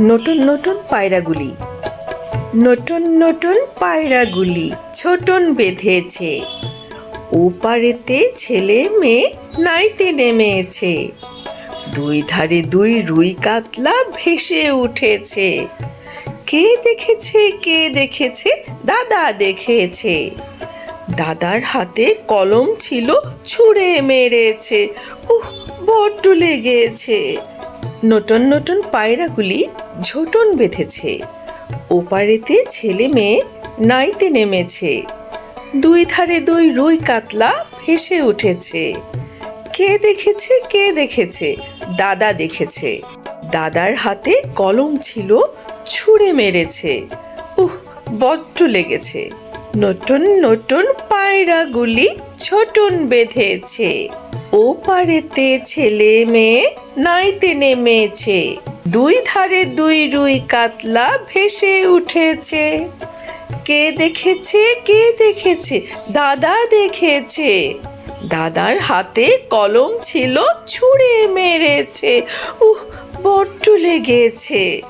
নতুন নতুন পায়রাগুলি। নতুন নতুন পায়রাগুলি ছোটন বেঁধেছে। ওপারেতে ছেলে মেয়ে নাইতে নেমেছে। দুই ধারে দুই রুই কাতলা ভেসে উঠেছে। কে দেখেছে কে দেখেছে, দাদা দেখেছে। দাদার হাতে কলম ছিল, ছুঁড়ে মেরেছে। উহ, বড্ড লেগেছে। নতুন নতুন পায়রাগুলি ঝোটন বেঁধেছে। ওপারেতে ছেলে মেয়ে নাইতে নেমেছে। দুই ধারে দুই রুই কাতলা ভেসে উঠেছে। কে দেখেছে কে দেখেছে? দাদা দেখেছে। দাদার হাতে কলম ছিল, ছুঁড়ে মেরেছে। উহ, বড্ড লেগেছে। নতুন নতুন পায়রাগুলি ছোটন বেঁধেছে। ও পারেতে ছেলে মেয়ে নাইতে নেমেছে। দুই ধারে দুই রুই কাতলা ভেসে উঠেছে। কে দেখেছে কে দেখেছে, দাদা দেখেছে। দাদার হাতে কলম ছিল, ছুঁড়ে মেরেছে। উহ, বড্ড লেগেছে।